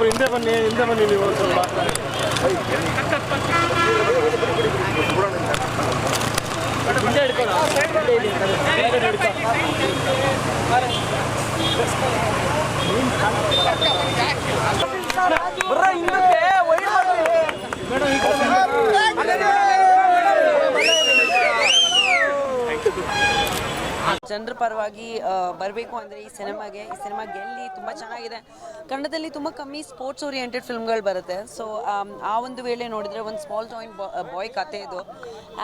ಹಿಂದೆ ಬನ್ನಿ ಹಿಂದೆ ಬನ್ನಿ ನೀವು ಒಂದು ಸ್ವಲ್ಪ ಜನರ ಪರವಾಗಿ ಬರಬೇಕು ಅಂದರೆ ಈ ಸಿನಿಮಾಗೆ, ಈ ಸಿನಿಮಾ ಗೆಲ್ಲಿ ತುಂಬ ಚೆನ್ನಾಗಿದೆ. ಕನ್ನಡದಲ್ಲಿ ತುಂಬ ಕಮ್ಮಿ ಸ್ಪೋರ್ಟ್ಸ್ ಓರಿಯೆಂಟೆಡ್ ಫಿಲ್ಮ್ಗಳು ಬರುತ್ತೆ. ಸೊ ಆ ಒಂದು ವೇಳೆ ನೋಡಿದರೆ ಒಂದು ಸ್ಮಾಲ್ ಜಾಯಿಂಟ್ ಬಾಯ್ ಕತೆ ಇದು.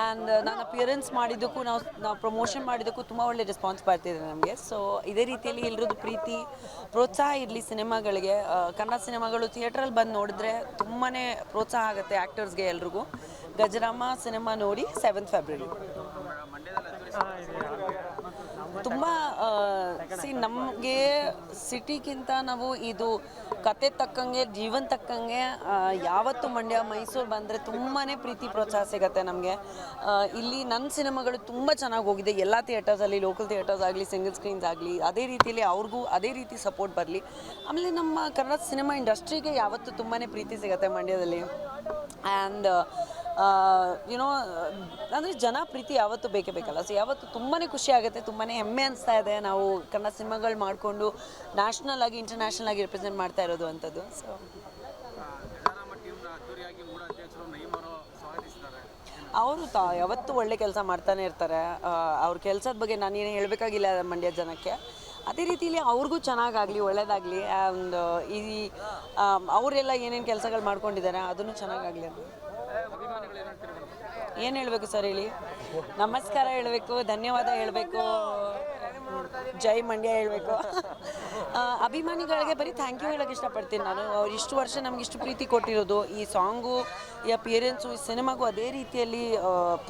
ಆ್ಯಂಡ್ ನಾನು ಅಪಿಯರೆನ್ಸ್ ಮಾಡಿದ್ದಕ್ಕೂ ನಾವು ನಾವು ಪ್ರಮೋಷನ್ ಮಾಡಿದ್ದಕ್ಕೂ ತುಂಬ ಒಳ್ಳೆ ರೆಸ್ಪಾನ್ಸ್ ಬರ್ತಿದೆ ನಮಗೆ. ಸೊ ಇದೇ ರೀತಿಯಲ್ಲಿ ಎಲ್ಲರದ್ದು ಪ್ರೀತಿ, ಪ್ರೋತ್ಸಾಹ ಇರಲಿ ಸಿನಿಮಾಗಳಿಗೆ. ಕನ್ನಡ ಸಿನಿಮಾಗಳು ಥಿಯೇಟ್ರಲ್ಲಿ ಬಂದು ನೋಡಿದ್ರೆ ತುಂಬಾ ಪ್ರೋತ್ಸಾಹ ಆಗುತ್ತೆ ಆ್ಯಕ್ಟರ್ಸ್ಗೆ ಎಲ್ರಿಗೂ. ಗಜರಾಮ ಸಿನಿಮಾ ನೋಡಿ ಸೆವೆಂತ್ ಫೆಬ್ರವರಿ ತುಂಬ ಸಿ ನಮಗೆ ಸಿಟಿಗಿಂತ ನಾವು ಇದು ಕತೆ ತಕ್ಕಂಗೆ, ಜೀವನ ತಕ್ಕಂಗೆ ಯಾವತ್ತು ಮಂಡ್ಯ, ಮೈಸೂರು ಬಂದರೆ ತುಂಬಾ ಪ್ರೀತಿ ಪ್ರೋತ್ಸಾಹ ಸಿಗುತ್ತೆ ನಮಗೆ. ಇಲ್ಲಿ ನನ್ನ ಸಿನಿಮಾಗಳು ತುಂಬ ಚೆನ್ನಾಗಿ ಹೋಗಿದೆ. ಎಲ್ಲ ಥಿಯೇಟರ್ಸಲ್ಲಿ ಲೋಕಲ್ ಥಿಯೇಟರ್ಸ್ ಆಗಲಿ ಸಿಂಗಲ್ ಸ್ಕ್ರೀನ್ಸ್ ಆಗಲಿ, ಅದೇ ರೀತಿಯಲ್ಲಿ ಅವ್ರಿಗೂ ಅದೇ ರೀತಿ ಸಪೋರ್ಟ್ ಬರಲಿ. ಆಮೇಲೆ ನಮ್ಮ ಕನ್ನಡ ಸಿನಿಮಾ ಇಂಡಸ್ಟ್ರಿಗೆ ಯಾವತ್ತು ತುಂಬಾ ಪ್ರೀತಿ ಸಿಗುತ್ತೆ ಮಂಡ್ಯದಲ್ಲಿ. ಆ್ಯಂಡ್ ಯುನೋ ಅಂದರೆ ಜನಪ್ರೀತಿ ಯಾವತ್ತೂ ಬೇಕೇ ಬೇಕಲ್ಲ. ಸೊ ಯಾವತ್ತು ತುಂಬಾ ಖುಷಿ ಆಗುತ್ತೆ ತುಂಬಾ ಹೆಮ್ಮೆ ಅನಿಸ್ತಾ ಇದೆ ನಾವು ಕನ್ನಡ ಸಿನಿಮಾಗಳು ಮಾಡಿಕೊಂಡು ನ್ಯಾಷನಲ್ ಆಗಿ ಇಂಟರ್ನ್ಯಾಷನಲ್ ಆಗಿ ರೆಪ್ರೆಸೆಂಟ್ ಮಾಡ್ತಾ ಇರೋದು ಅಂಥದ್ದು. ಸೊ ಅವರು ತಾ, ಯಾವತ್ತೂ ಒಳ್ಳೆ ಕೆಲಸ ಮಾಡ್ತಾನೆ ಇರ್ತಾರೆ. ಅವ್ರ ಕೆಲಸದ ಬಗ್ಗೆ ನಾನೇನು ಹೇಳಬೇಕಾಗಿಲ್ಲ ಮಂಡ್ಯ ಜನಕ್ಕೆ. ಅದೇ ರೀತಿಲಿ ಅವ್ರಿಗೂ ಚೆನ್ನಾಗಾಗಲಿ, ಒಳ್ಳೇದಾಗಲಿ ಆ್ಯಂಡ್ ಈ ಅವರೆಲ್ಲ ಏನೇನು ಕೆಲಸಗಳು ಮಾಡ್ಕೊಂಡಿದ್ದಾರೆ, ಅದನ್ನು ಚೆನ್ನಾಗಾಗಲಿ ಅಂತ. ಏನು ಹೇಳಬೇಕು ಸರ್ ಹೇಳಿ? ನಮಸ್ಕಾರ ಹೇಳಬೇಕು, ಧನ್ಯವಾದ ಹೇಳಬೇಕು. ಜೈ ಮಂಡ್ಯ ಹೇಳಬೇಕು. ಅಭಿಮಾನಿಗಳಿಗೆ ಬರೀ ಥ್ಯಾಂಕ್ ಯು ಹೇಳೋಕೆ ಇಷ್ಟಪಡ್ತೀನಿ ನಾನು. ಅವ್ರು ಇಷ್ಟು ವರ್ಷ ನಮ್ಗೆ ಇಷ್ಟು ಪ್ರೀತಿ ಕೊಟ್ಟಿರೋದು. ಈ ಸಾಂಗು ಈ ಅಪಿಯರೆನ್ಸು ಈ ಸಿನಿಮಾಗೂ ಅದೇ ರೀತಿಯಲ್ಲಿ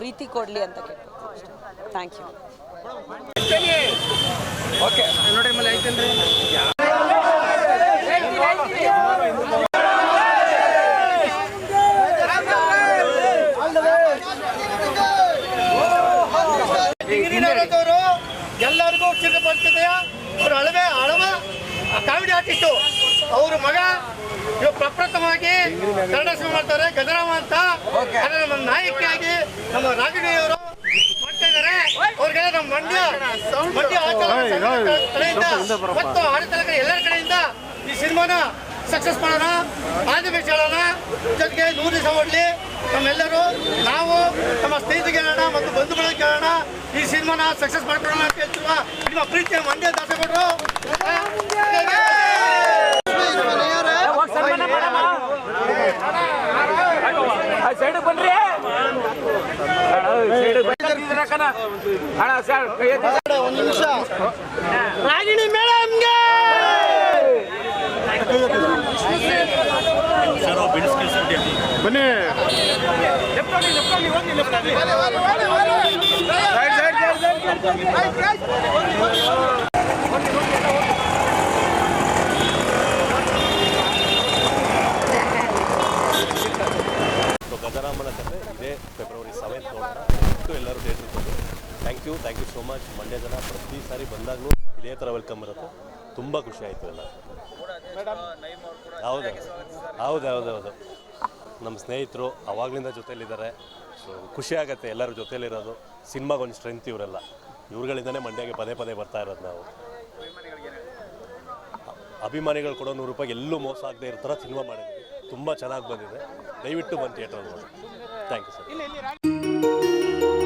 ಪ್ರೀತಿ ಕೊಡಲಿ ಅಂತ ಕೇಳ್ತೀನಿ ಥ್ಯಾಂಕ್ ಯು ಎಲ್ಲರಿಗೂ ಚಿರಪರಿಚಿತೆಯ ಅವರು ಅಳವೆ ಅಳವ ಕಾಮಿಡಿ ಆರ್ಟಿಸ್ಟು. ಅವ್ರ ಮಗ ಇವ್ ಪ್ರಪ್ರಥಮವಾಗಿ ಕನ್ನಡ ಸಿನಿಮಾ ಮಾಡ್ತಾರೆ. ಗಜರಾಮ ಅಂತ. ಆದರೆ ನಮ್ಮ ನಾಯಕಿಯಾಗಿ ನಮ್ಮ ರಾಗಿಣಿಯವರು ಮಾಡ್ತಾ ಇದ್ದಾರೆ. ಅವ್ರಿಗೆ ನಮ್ಮ ಮಂಡ್ಯ ಮಂಡ್ಯ ಕಡೆಯಿಂದ ಮತ್ತು ಆಡಳಿತ ಎಲ್ಲರ ಕಡೆಯಿಂದ ಈ ಸಿನಿಮಾನ ಸಕ್ಸಸ್ ಮಾಡೋಣ ಆದಿಬೇಸಿ ಹೇಳೋಣ ಜೊತೆಗೆ ನೂರು ದಿವಸ ಓಡಲಿ. ನಮ್ಮೆಲ್ಲರೂ ನಾವು ನಮ್ಮ ಸ್ನೇಹಿತರಿಗೆ ಹೇಳೋಣ ಮತ್ತು ಬಂಧು ಬಳಗಕ್ಕೆ ಹೇಳೋಣ. ಈ ಸಿನಿಮಾನ ಸಕ್ಸಸ್ ಮಾಡ್ಕೊಳ್ಳೋಣ ಅಂತ ಹೇಳ್ತಿರುವ ನಿಮ್ಮ ಪ್ರೀತಿಯ ಮಂಡ್ಯ ದಾಸಗೌಡರು ಸೈಡ್ ಬನ್ರಿ ಒಂದು ನಿಮಿಷ ರಾಗಿಣಿ ಮೇಡಮ್ಗೆ ಬನ್ನಿ ಸೊ ಗಜರಾಮನ ಕತೆ ಇದೇ ಫೆಬ್ರವರಿ ಸೆವೆಂತ್ ನೋಡೋಣ ಎಲ್ಲರೂ ಥಿಯೇಟ್ರಿಗೆ thank you thank you so much Mandya ಜನ ಪ್ರತಿ ಸಾರಿ ಬಂದಾಗಲೂ ಇದೇ ಥರ ವೆಲ್ಕಮ್ ಇರುತ್ತೆ ತುಂಬ ಖುಷಿ ಆಯಿತು ಎಲ್ಲ. ಹೌದು ಹೌದು ಹೌದು. ಹೌದು ನಮ್ಮ ಸ್ನೇಹಿತರು ಅವಾಗಲಿಂದ ಜೊತೆಲಿದ್ದಾರೆ. ಸೊ ಖುಷಿ ಆಗುತ್ತೆ ಎಲ್ಲರ ಜೊತೆಲಿರೋದು. ಸಿನಿಮಾಗೊಂದು ಸ್ಟ್ರೆಂತ್ ಇವರೆಲ್ಲ. ಇವ್ರುಗಳಿಂದನೇ ಮಂಡ್ಯಗೆ ಪದೇ ಪದೇ ಬರ್ತಾ ಇರೋದು ನಾವು. ಅಭಿಮಾನಿಗಳು ಕೊಡೋ ನೂರು ರೂಪಾಯಿ ಎಲ್ಲೂ ಮೋಸ ಆಗದೆ ಇರೋ ಥರ ಸಿನಿಮಾ ಮಾಡಿದ್ವಿ ತುಂಬ ಚೆನ್ನಾಗಿ ಬಂದಿದೆ. ದಯವಿಟ್ಟು ಬಂದು ಥಿಯೇಟರ್ ನೋಡಿ. Thank you sir